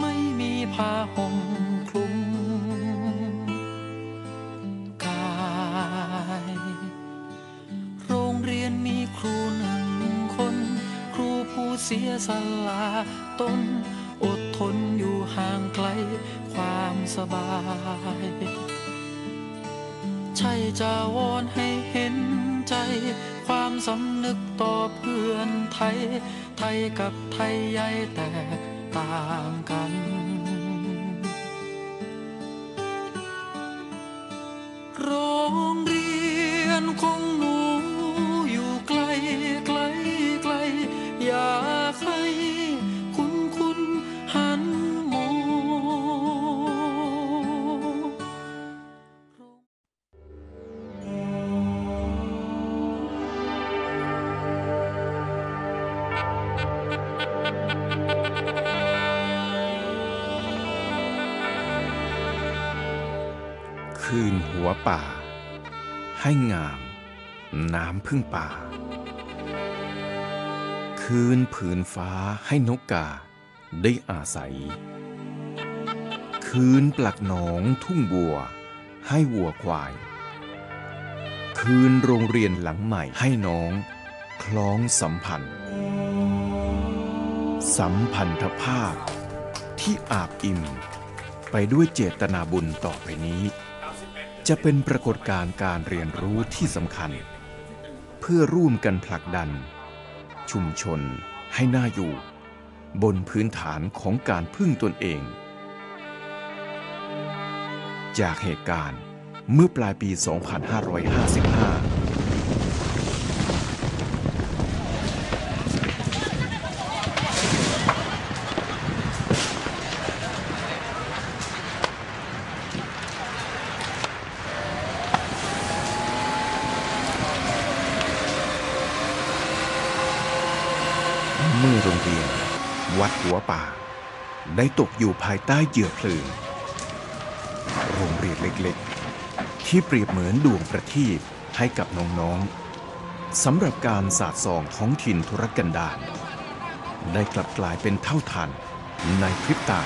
ไม่มีผ้าห่มคลุมกายโรงเรียนมีครูหนึ่งคน ครูผู้เสียสละตนอดทนอยู่ห่างไกลความสบาย ใช่จะวอนให้เห็นใจ ความสำนึกต่อเพื่อนไทย ไทยกับไทยใหญ่แตก ต่างกัน คืนหัวป่า ให้งามน้ำพึ่งป่า คืนผืนฟ้าให้นกกาได้อาศัย คืนปลักหนองทุ่งบัว ให้วัวควาย คืนโรงเรียนหลังใหม่ให้น้อง คล้องสัมพันธ์ สัมพันธภาพที่อาบอิ่มไปด้วยเจตนาบุญต่อไปนี้ จะเป็นปรากฏการณ์การเรียนรู้ที่สำคัญ เพื่อร่วมกันผลักดัน ชุมชนให้น่าอยู่ บนพื้นฐานของการพึ่งตนเอง จากเหตุการณ์เมื่อปลายปี 2555 เมื่อโรงเรียน วัดหัวป่า ได้ตกอยู่ภายใต้เหยื่อเพลิง โรงเรียนเล็กๆ ที่เปรียบเหมือนดวงประทีปให้กับน้องๆสำหรับการสาดส่องท้องถิ่นธุรกันดารได้กลับกลายเป็นเท่าทันในพริบตา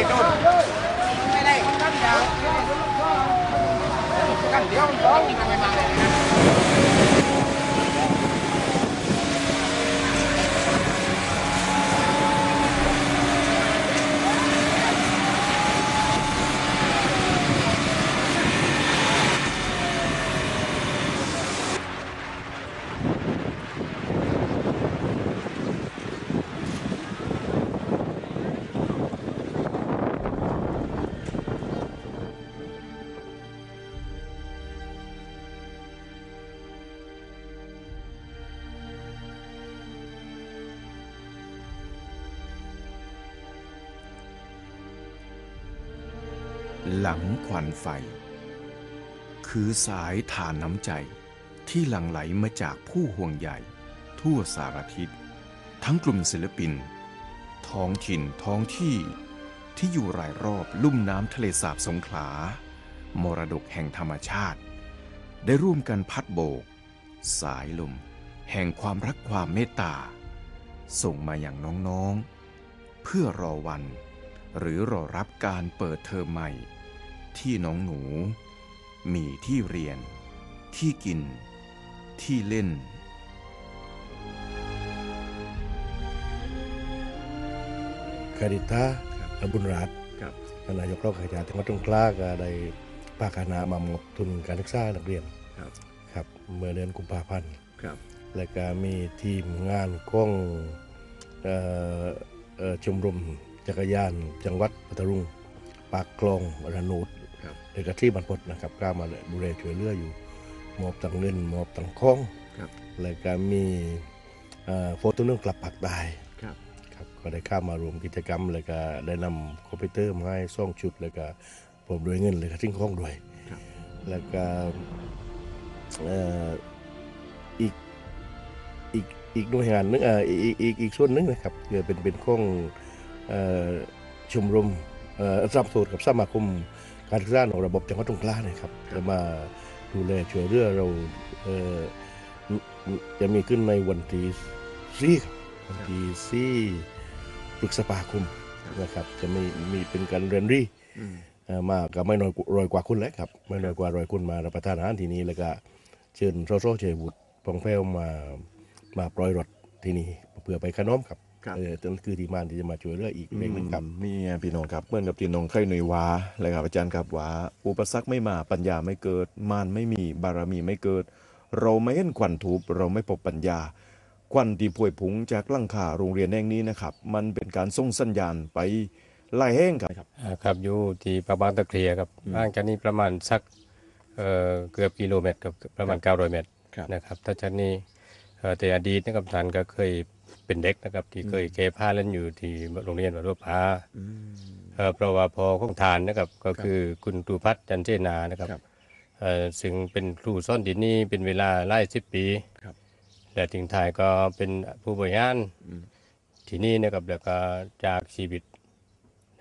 าวบนไปต้นไม่ไหลังควันไฟ คือสายทานน้ำใจที่หลั่งไหลมาจากผู้ห่วงใยทั่วสารทิศทั้งกลุ่มศิลปิน ท้องถิ่นท้องที่ที่อยู่รายรอบลุ่มน้ำทะเลสาบสงขลา มรดกแห่งธรรมชาติ ได้ร่วมกันพัดโบก สายลม แห่งความรักความเมตตา ส่งมาอย่างน้องๆ เพื่อรอวัน หรือรอรับการเปิดเทอมใหม่ ที่น้องหนู มีที่เรียน ที่กิน ที่เล่นคดิตาและบุญรัตน์ครับนายกเราขยะจังหวัดตรงกลาก็ได้ภาคคณะมามอบทุนการศึกษาให้นักเรียนครับครับเมื่อเดือนกุมภาพันธ์ครับและก็มีทีมงานของเอ่อเอ่อชมรม จักรยาน จังหวัดพัทลุง ปากคลองระนูดครับเด็กที่บรรพตนะครับก็มาดูแลช่วยเหลืออยู่มอบตังเงินมอบตังของครับและก็มีเอ่อโฟโต้เรื่องกลับปากตายครับครับก็ได้เข้ามารวมกิจกรรม แล้วก็ได้นำคอมพิวเตอร์มาให้ซ่องชุดแล้วก็ผมด้วยเงินเลยก็ทิ้งข้องด้วยครับแล้วก็เอ่ออีกอีกอีกหน่วยงานหนึงเอ่ออีกอีกอีกอีกส่วนหนึงนะครับคือเป็นเป็นข้องเอ่อ ชมรมเอ่อสับสูตรกับสมาคมการศึกษาของระบบจังหวัดตรงกลางนะครับจะมาดูแลช่วยเหลือเราเอ่อจะมีขึ้นในวันที่สี่ครับวันที่สี่พฤษภาคมนะครับ จะมีมีเป็นการเรียนรีอืมเอ่อมากับไม่น้อยกว่ารอยกว่าคุณแล้วครับไม่น้อยกว่ารอยคุณมารับประทานอาหารที่นี้แล้วก็เชิญโซโซเชยบุตรปองแพ้วมามาปล่อยรถที่นี่เพื่อไปขนมครับ ครับ เออนั่นคือที่มาที่จะมาช่วยเหลืออีกเรื่องหนึงครับ นี่ไงพี่น้องครับเหมือนกับที่น้องเคยหน่วยว้าเลยครับอาจารย์ครับว่า อุปสรรคไม่มาปัญญาไม่เกิด มารไม่มีบารมีไม่เกิด เราไม่เห็นควันทูบเราไม่พบปัญญา ควันที่พวยผุงจากหลังคาโรงเรียนแห่งนี้นะครับ มันเป็นการส่งสัญญาณไปไล่แห้งครับ อ่าครับอยู่ที่ประบางตะเคลียครับห่างจากนี้ประมาณสักเอ่อเกือบกิโลเมตรครับประมาณ 900 เมตรครับ นะครับถ้าจากนี้เอ่อแต่อดีตนะครับท่านก็เคย เป็นเด็กนะครับ ที่เคยเก็บผ้าเล่นอยู่ที่โรงเรียนวัดรูปผาเอ่อเพราะว่าพอของทานนะครับก็คือคุณครูพัฒน์จันเจนานะครับครับเอ่อซึ่งเป็นครูซ่อนดินนี่เป็นเวลาหลายสิบปีครับและถึงท้ายก็เป็นผู้บริหารที่นี่นะครับแล้วก็จากชีวิต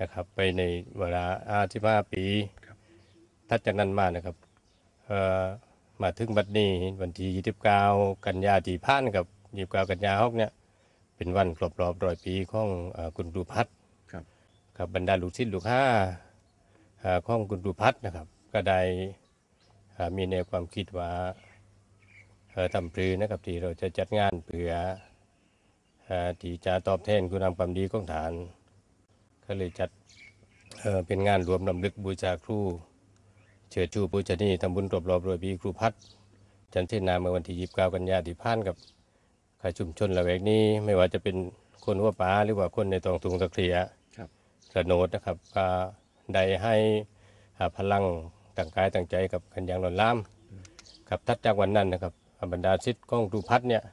นะครับ ไปในเวลาอาสิบห้าปีถัดจากนั้นมานะครับเอ่อมาถึงบัดนี้วันที่ยี่สิบเก้ากันยาที่ผ่านกับยี่สิบเก้ากันยาฮอกเนี่ย เป็นวันครบรอบร้อยปีของเอ่อคุณดูพัฒน์ครับกับบรรดาลูกศิษย์ลูกห้าเอ่อของคุณดูพัฒน์นะครับ ก็ได้เอ่อมีแนวความคิดว่าเอ่อทำปรือนะครับที่เราจะจัดงานเพื่อเอ่อที่จะตอบแทนคุณงามความดีของฐาน ก็เลยจัดเอ่อเป็นงานรวมลำลึกบูชาครูเชิดชูปูชนีทำบุญรวบรอบโดยปีครูพัฒน์จันเทนาเมื่อวันที่29กันยาที่ผ่านกับ ขายชุมชนละแวกนี้ไม่ว่าจะเป็นคนหัวป่าหรือว่าคนในตองทุงตะเคลียครับกระโนดนะครับก็ได้ให้อ่าพลังต่างกายต่างใจกับกันอย่างหล่นล้ามครับทัดจากวันนั้นนะครับบรรดาศิษย์ของครูพัฒน์เนี่ย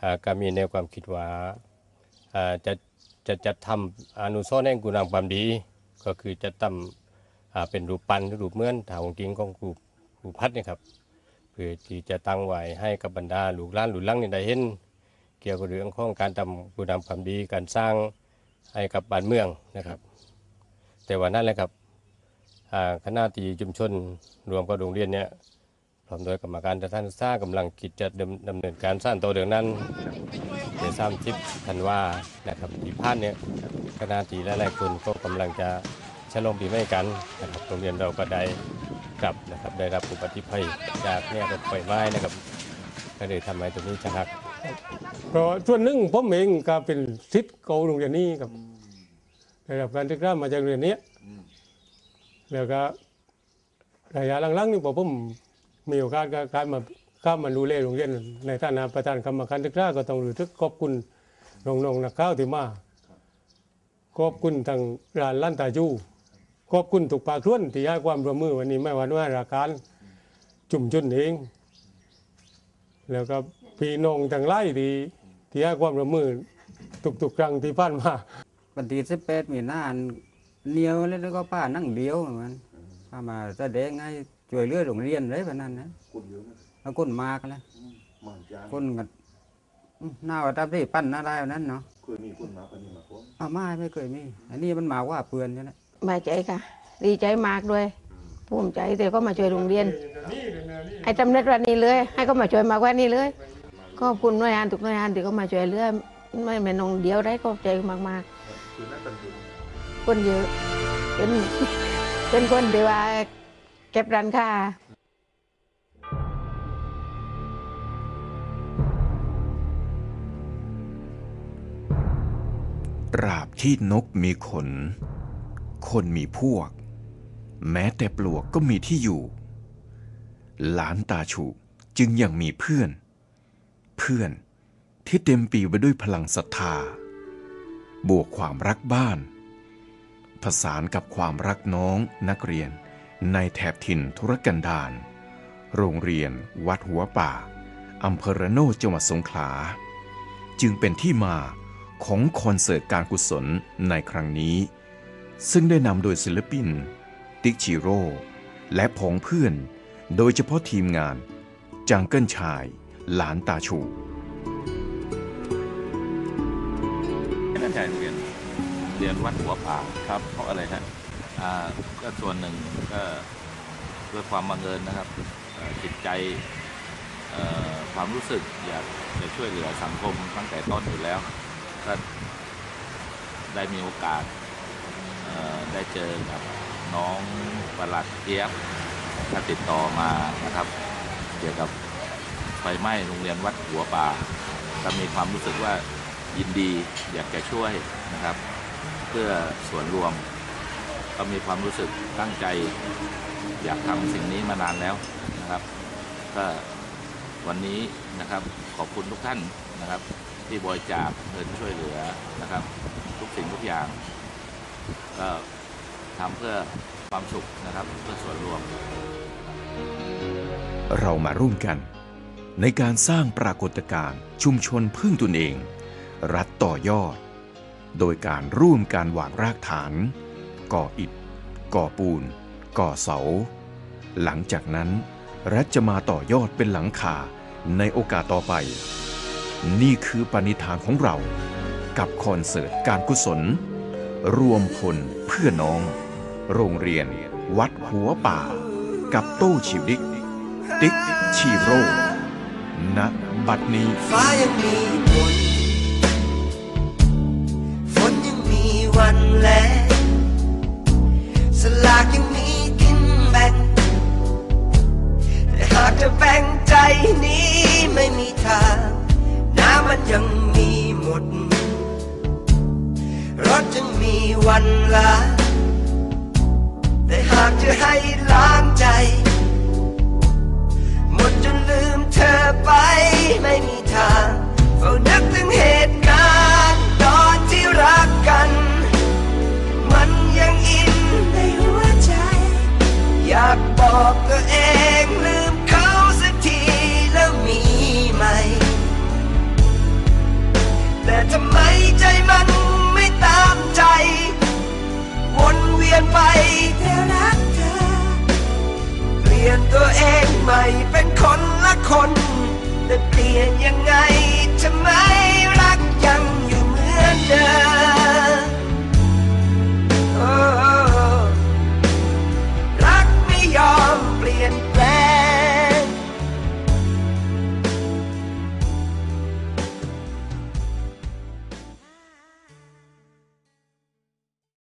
อ่าก็มีแนวความคิดว่าอ่าจะจะจัดทำอนุสรณ์แห่งกุณงามความดี ก็คือจะทำอ่าเป็นรูปปั้นหรือรูปเหมือนถาวงจริงของครูครูพัดเนี่ยครับ เพื่อที่จะตั้งไว้ให้กับบรรดาลูกหล้านหลุนลังเนี่ได้เห็น เกี่ยวกับเรื่องของการทำกุณงามความดีการสร้างให้กับบ้านเมืองนะครับ แต่ว่านั่นแหละครับคณะทีชุมชนรวมกับโรงเรียนเนี่ยพร้อมโดยกรรมการท่านศึกษากำลังคิดจะดำดำเนินการสร้างตัวเดืองนั้นในสามทิศธันวานะครับปีพานเนี่ยคณะตีและหลายคนก็กำลังจะฉลองปีใหม่กันนะครับโรงเรียนเราก็ได้ กลับนะครับได้รับอุบัติภัยจากเนี่ยรถไฟไหม้นะครับก็เลยทำให้ตรงนี้ชะงักเพราะส่วนหนึ่งผมเองก็เป็นศิษย์เก่าโรงเรียนนี้ครับได้รับการศึกษามาจากโรงเรียนนี้แล้วก็ระยะหลังๆนี่ผมมีโอกาสก็การมาข้ามมาดูแลโรงเรียนในฐานะประธานกรรมการศึกษาก็ต้องรู้สึกขอบคุณน้องๆนักข่าวที่มาขอบคุณทางร้านล้านตาจู ขอบคุณทุกภาคส่วนที่ให้ความร่วมมือวันนี้ไม่ว่าหน่วยราชการจุ่มชนเอง แล้วก็พี่น้องทั้งไล่ที่ที่ให้ความร่วมมือทุกๆครั้งที่ผ่านมาวันที่สิบแปดมีนาอันเหนียวแล้วก็ป้านั่งเดียวเหมือนกันป้ามาแสดงให้ช่วยเหลือโรงเรียนเลยแบบนั้นนะแล้วคนมากเลยคนกันอืมน่าว่าทำที่ปั้นน่าได้แบบนั้นเนาะเคยมีคนมาปนี้มาพร้อมอ้าวไม่ไม่เคยมี อันนี้มันมาว่าเปือนใช่ไหม บายใจค่ะ ดีใจมากด้วยภูมิใจแต่ก็มาช่วยโรงเรียน ไอ้จำเร็จวันนี้เลย ให้ก็มาช่วยมากกว่านี้เลยขอบคุณหน่วยงานทุกหน่วยงานที่เขามาช่วยเหลือไม่เป็นนองเดียวได้ขอบใจมากๆคือนักบันเทิงคนเยอะเป็นเป็นคนที่ว่าเก็บร้านค้าตราบที่นกมีขน คนมีพวก แม้แต่ปลวกก็มีที่อยู่ หลานตาฉุจึงยังมีเพื่อน เพื่อนที่เต็มปีไปด้วยพลังศรัทธา บวกความรักบ้าน ผสานกับความรักน้องนักเรียนในแถบถิ่นธุรกันดารโรงเรียน วัดหัวป่าอำเภอระโนจังหวัดสงขลา จึงเป็นที่มาของคอนเสิร์ตการกุศลในครั้งนี้ ซึ่งได้นำโดยศิลปิน ติกชิโร่ และผองเพื่อน โดยเฉพาะทีมงาน จังเกิลชาย หลานตาชูท่นอาจารย์เรียนเรียนวัดหัวป่าครับ เพราะอะไรฮะอ่าก็ส่วนหนึ่งก็ด้วยความบังเอิญนะครับจิตใจความรู้สึกอยากจะช่วยเหลือสังคมตั้งแต่ต้นอยู่แล้ว ก็ได้มีโอกาส ได้เจอกับน้องประหลัดเจี๊ยบท่านติดต่อมานะครับ เกี่ยวกับไฟไหม้โรงเรียนวัดหัวป่าก็มีความรู้สึกว่ายินดีอยากจะช่วยนะครับ เพื่อส่วนรวม ก็มีความรู้สึกตั้งใจ อยากทำสิ่งนี้มานานแล้วนะครับ ก็วันนี้นะครับขอบคุณทุกท่านนะครับ ที่บริจาคเงินช่วยเหลือนะครับ ทุกสิ่งทุกอย่างก็ ทำเพื่อความสุขนะครับเพื่อส่วนรวม เรามาร่วมกัน ในการสร้างปรากฏการณ์ชุมชนพึ่งตนเอง รัฐต่อยอด โดยการร่วมการวางรากฐาน ก่ออิฐ ก่อปูน ก่อเสา หลังจากนั้น รัฐจะมาต่อยอดเป็นหลังคาในโอกาสต่อไป นี่คือปณิธานของเรากับคอนเสิร์ตการกุศล รวมพลเพื่อน้อง โรงเรียน วัดหัวป่า กับตู้ชีวดิกติ๊กชีโร่ณบัดนี้ฟ้ายังมีฝน ลี่ยนตัวเองใหม่เป็นคนละคน แต่เปลี่ยนยังไงทำไม